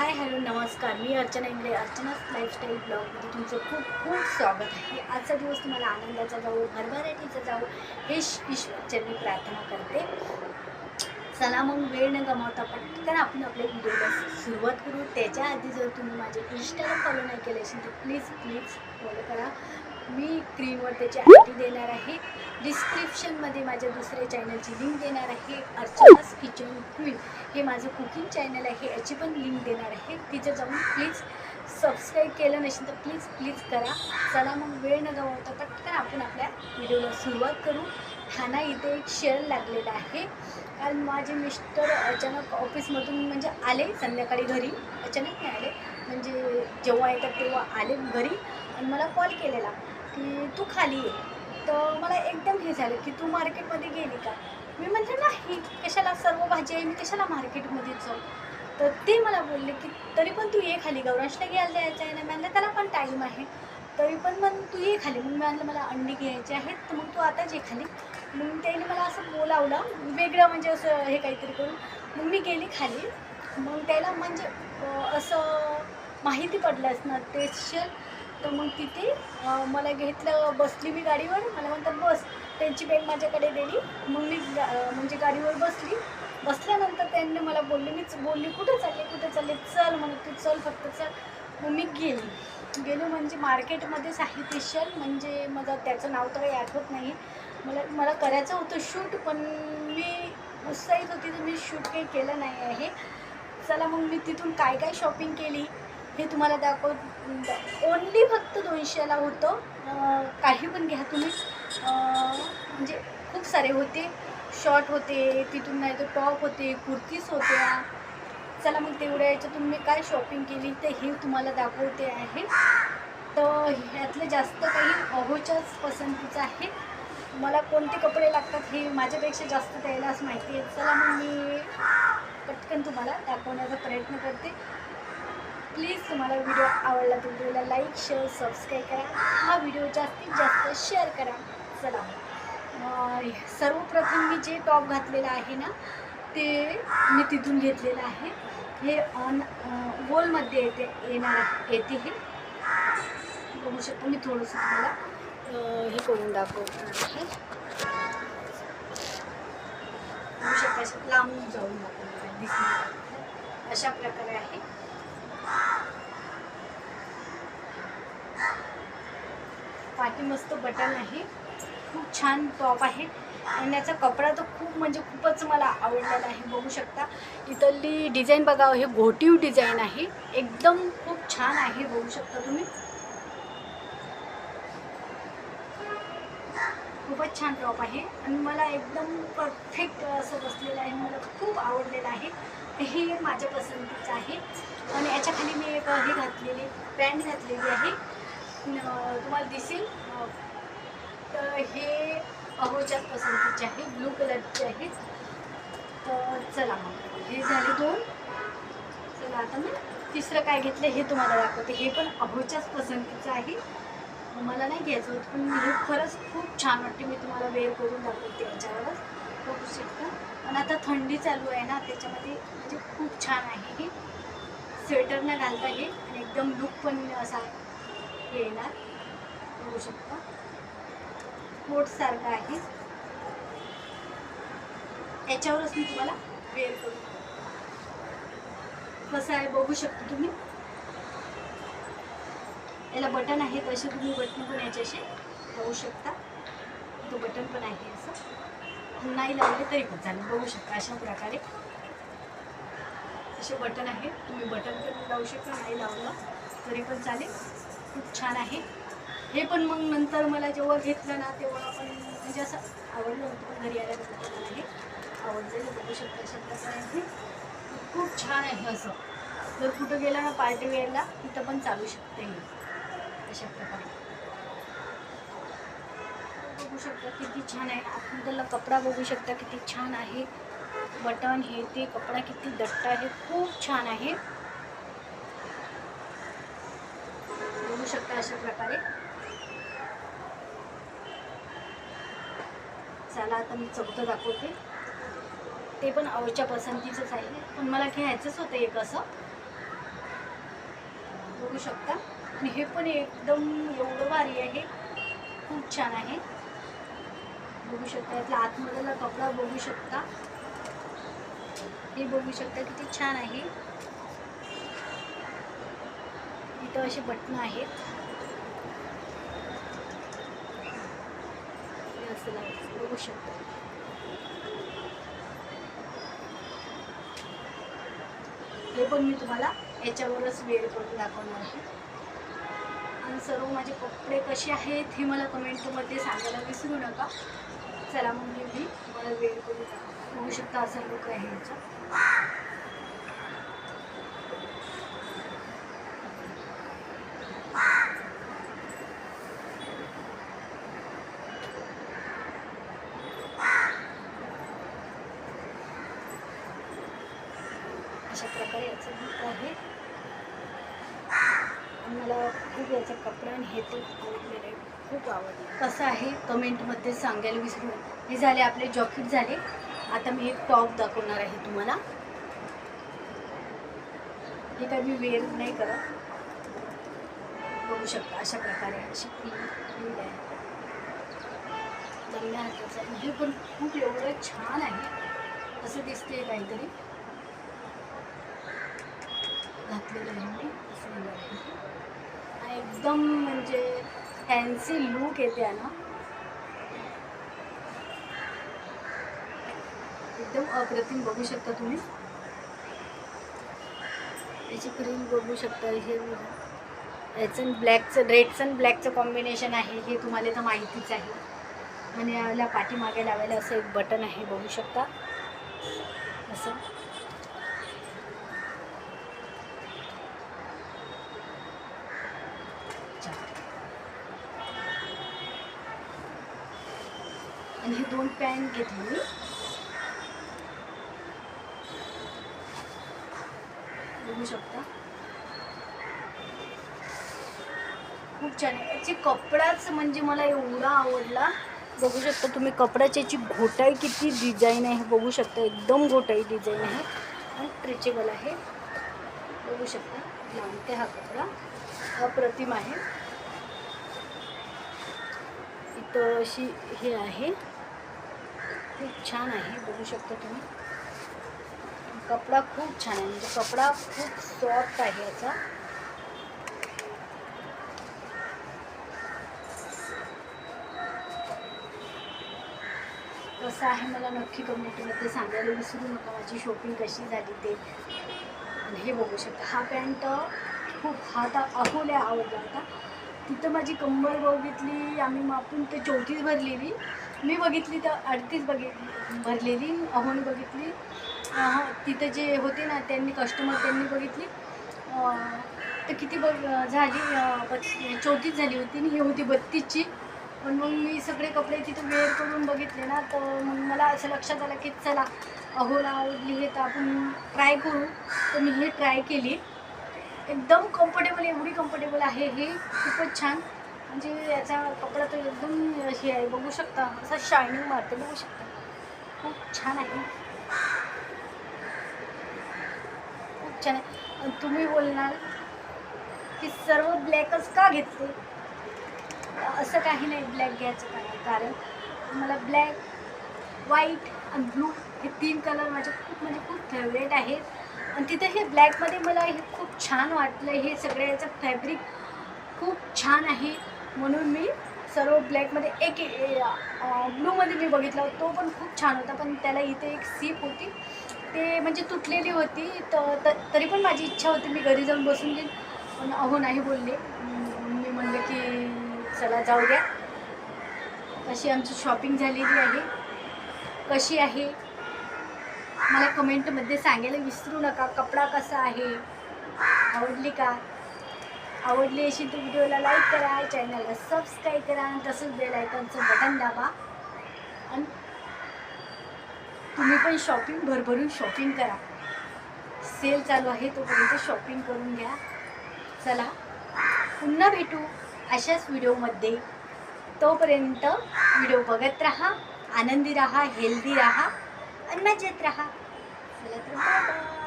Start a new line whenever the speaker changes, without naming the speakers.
हाय hello नमस्कार. मी अर्चना इंगळे अर्चनाच लाईफस्टाईल ब्लॉगमध्ये तुमचं खूप खूप स्वागत आहे. आजचा दिवस तुम्हाला आनंदाचा जाऊ भरभराटीचा जाऊ हे ईश्वरच्या मी प्रार्थना करते. चला मग वेळ न गमावता पटकन आपण आपल्या व्हिडिओला सुरुवात करू. त्याच्या आधी जर तुम्ही माझे इंस्टाला फॉलो नाही केले असेल तर प्लीज प्लीज फॉलो करा. मी स्क्रीनवर त्याची आयडी देणार आहे. डिस्क्रिप्शनमध्ये माझ्या दुसऱ्या चॅनलची लिंक देणार आहे. अर्चनास किचन क्वीन हे माझं कुकिंग चॅनल आहे. याची पण लिंक देणार आहे. तिचं जाऊन प्लीज सबस्क्राईब केलं नसेल तर प्लीज प्लीज करा. चला मग वेळ न गमावता पटकन आपण आपल्या व्हिडिओला सुरुवात करू. ठाणा इथे एक शेअर लागलेला आहे. कारण माझे मिस्टर अचानक ऑफिसमधून म्हणजे आले संध्याकाळी घरी. अचानक नाही आले. म्हणजे जेव्हा येतात तेव्हा आले घरी. आणि मला कॉल केलेला की तू खाली ये. तर मला एकदम हे झालं की तू मार्केटमध्ये गेली का? मी म्हटलं नाही. कशाला सर्व भाजी आहे? मी कशाला मार्केटमध्ये जाऊ? तर ते मला बोलले की तरी पण तू ये खाली. गौरांशला घ्यायला द्यायचं आहे ना? म्हणलं त्याला पण टाईम आहे. तरी पण मग तू ये खाली. मग मी म्हणलं मला अंडी घ्यायची आहेत. तर मग तू आता ये खाली. मग त्याने मला असं बोलावलं. वेगळं म्हणजे असं हे काहीतरी करून. मग मी गेली खाली. मग त्याला म्हणजे असं माहिती पडलं असणार स्पेशल तर मग तिथे मला घेतलं बसली मी गाडीवर. मला म्हणतात बस. त्यांची बॅग माझ्याकडे दिली मग मी म्हणजे गाडीवर बसली. बसल्यानंतर त्यांनी मला बोलले मीच बोलली कुठं चालले कुठं चालले? चल म्हणत तू चल फक्त चल. मग मी गेली. गेलो म्हणजे मार्केटमध्ये आहे म्हणजे माझं त्याचं नाव तर काही आठवत नाही. मला मला करायचं होतं शूट पण मी उत्साहित होती तर मी शूट काही केलं नाही आहे. चला मग मी तिथून काय काय शॉपिंग केली हे तुम्हाला दाखव ओनली फक्त दोनशेला होतं. काही पण घ्या तुम्ही. म्हणजे खूप सारे होते. शॉर्ट होते तिथून नाही तर टॉप होते कुर्तीज होत्या. चला मग तेवढ्या याच्यातून मी काय शॉपिंग केली ते हे तुम्हाला दाखवते आहे. तर ह्यातलं जास्त काही अहोच्याच पसंतीचं आहे. मला कोणते कपडे लागतात हे माझ्यापेक्षा जास्त त्यालाच माहिती आहे. चला मग मी पटकन तुम्हाला दाखवण्याचा प्रयत्न करते. प्लीज तुम्हाला व्हिडिओ आवडला तर व्हिडिओला लाईक शेअर सबस्क्राईब करा. हा व्हिडिओ जास्तीत जास्त शेअर करा. चला. सर्वप्रथम मी जे टॉप घातलेलं आहे ना ते मी तिथून घेतलेलं आहे. हे ऑन वॉलमध्ये येते येणार येते हे. बघू शकतो मी थोडंसं तुम्हाला. हे करून दाखवणार आहे लांबून जाऊन दाखवणार आहे दिसणार अशा प्रकारे आहे. पाठी मस्त बटन आहे. खूप छान टॉप आहे. आणि याचा कपडा तर खूप म्हणजे खूपच मला आवडलेला आहे. बघू शकता. इथली डिझाईन बघा हे घोटीव डिझाईन आहे. एकदम खूप छान आहे. बघू शकता तुम्ही. खूपच छान टॉप आहे. आणि मला एकदम परफेक्ट असं बसलेलं आहे. मला खूप आवडलेलं आहे. हे माझ्या पसंतीचं आहे. आणि याच्याखाली मी एक हे घातलेली पॅन्ट घातलेली आहे. तुम्हाला दिसेल. तर हे अहोच्याच पसंतीचे आहे. ब्लू कलरचे आहे. तर चला मग. हे झाले दोन. चला आता मी तिसरं काय घेतलं हे तुम्हाला दाखवते. हे पण अहोच्याच पसंतीचं आहे. मला नाही घ्यायचं होतं पण मी खरंच खूप छान वाटते. मी तुम्हाला वेअर करून दाखवते याच्यावरच. बघू शकता. पण आता थंडी चालू आहे ना त्याच्यामध्ये म्हणजे खूप छान आहे हे. स्वेटर न घालता हे आणि एकदम लुक पण असा येणार. बघू शकता. कोटसारखा आहे. याच्यावरच मी तुम्हाला वेअर करू कसं आहे बघू शकता तुम्ही? याला बटन आहे तसे तुम्ही बटन पण याच्याशी लावू शकता. तो बटन पण आहे असं. नाही लावले तरी पण चालेल बघू शकता अशा प्रकारे. असे बटन आहे तुम्ही बटन पण लावू शकता नाही लावलं तरी पण चालेल. खूप छान आहे. हे पण मग नंतर मला जेव्हा घेतलं ना तेव्हा आपण म्हणजे असं आवडलं होतं पण घरी आल्यानंतर मला हे आवडलेलं बघू शकता अशा प्रकारे आहे. खूप छान आहे असं. जर कुठं गेला ना पार्टी वेळेला तिथं पण चालू शकते हे. अशा प्रकारे बघू शकता किती छान आहे. आतमधला कपडा बघू शकता किती छान आहे. बटन हे ते कपडा किती दट्ट आहे. खूप छान आहे. बघू शकता अशा प्रकारे. चला आता मी चौथं दाखवते. ते पण आवडच्या पसंतीचंच आहे. पण मला घ्यायचंच होतं एक असं. बघू शकता. आणि हे पण एकदम एवढं भारी आहे. खूप छान आहे. बघू शकता यातला आतमधला कपडा बघू शकता. हे बघू शकता किती छान आहे. इथं असे बटणं आहेत. असं लावायचं, बघू शकता. हे पण मी तुम्हाला याच्यावरच वेळ करून दाखवणार आहे. आणि सर्व माझे कपडे कसे आहेत हे मला कमेंटमध्ये सांगायला विसरू नका. चला मग मी मी तुम्हाला वेळ करून होऊ शकता असा लोक आहे ह्याचा. अशा प्रकारे याचं लुक आहे. मला खूप याचा कपडा आणि हे ते खूप आवडलं. कसं आहे कमेंटमध्ये सांगायला विसरू हे झाले आपले जॉकेट झाले. आता मी एक टॉप दाखवणार आहे तुम्हाला. हे काय मी वेअर नाही करत. बघू शकता अशा प्रकारे अशी प्रिंट आहे. लग्न हाताचं हे पण खूप एवढं छान आहे. असं दिसते काहीतरी. घातलेलं आहे मी. असं आहे. आणि एकदम म्हणजे फॅन्सी लूक येते ना. एकदम अप्रतिम बघू शकता तुम्ही. याची क्रीम बघू शकता हे याचं ब्लॅकचं रेडचं आणि ब्लॅकचं कॉम्बिनेशन आहे हे तुम्हाला तर माहितीच आहे. आणि याला पाठीमागे लावायला असं एक बटन आहे बघू शकता. असं. आणि हे दोन पॅन्ट घेतले. मी बघू शकता. खूप छान आहे. कपडाच म्हणजे मला एवढा आवडला. बघू शकता तुम्ही कपड्याची याची घोटाई किती डिझाईन आहे बघू शकता. एकदम घोटाई डिझाईन आहे. आणि स्ट्रेचेबल आहे. बघू शकता. लावते हा कपडा. अप्रतिम आहे. इथं अशी हे आहे. खूप छान आहे बघू शकता तुम्ही. कपडा खूप छान आहे म्हणजे कपडा खूप सॉफ्ट आहे याचा. कसं आहे मला नक्की कमेंटमध्ये सांगायला विसरू नका माझी शॉपिंग कशी झाली ते. आणि हे बघू शकता हा पॅन्ट खूप हा आता अहोल्या आवडला होता. तिथं माझी कंबर बघितली आम्ही मापून ते चौतीस भरलेली. मी बघितली तर अडतीस बघितली भरलेली अहोनी बघितली. हां तिथं जे होते ना त्यांनी कस्टमर त्यांनी बघितली. तर किती बघ झाली चौतीस झाली होती आणि ही होती बत्तीसची. पण मग मी सगळे कपडे तिथे वेअर करून बघितले ना तर मग मला असं लक्षात आलं की चला अहोला आवडली हे तर आपण ट्राय करू. तर मी हे ट्राय केली. एकदम कम्फर्टेबल एवढी कम्फर्टेबल आहे हे खूपच छान. म्हणजे याचा कपडा तर एकदम हे आहे बघू शकता असा शायनिंग मारते बघू शकता. खूप छान आहे. खूप छान आहे. तुम्ही बोलणार की सर्व ब्लॅकच का घेतले? असं काही नाही ब्लॅक घ्यायचं काही कारण मला ब्लॅक व्हाईट आणि ब्लू हे तीन कलर माझे खूप म्हणजे खूप फेवरेट आहेत. आणि तिथे हे ब्लॅकमध्ये मला हे खूप छान वाटलं. हे सगळ्याचं फॅब्रिक खूप छान आहे. म्हणून मी सर्व ब्लॅकमध्ये एक ब्लूमध्ये मी बघितला. तो पण खूप छान होता पण त्याला इथे एक सीप होती. ते म्हणजे तुटलेली होती. तर त- तरी पण माझी इच्छा होती. मी घरी जाऊन बसून घेईन. पण अहो नाही बोलले. मी म्हणलं की चला जाऊ द्या. अशी आमची शॉपिंग झालेली आहे. कशी आहे? मला कमेंटमध्ये सांगायला विसरू नका कपडा कसा आहे? आवडली का? आवडली अशी तर व्हिडिओला लाईक करा चॅनलला सबस्क्राईब करा आणि तसंच बेल आयकॉनचं बटन दाबा. आणि तुम्ही पण शॉपिंग भरभरून शॉपिंग करा. सेल चालू आहे तोपर्यंत शॉपिंग करून घ्या. चला पुन्हा भेटू अशाच व्हिडिओमध्ये. तोपर्यंत व्हिडिओ बघत राहा आनंदी राहा हेल्दी राहा आणि मजेत राहा. चला तर बाय बाय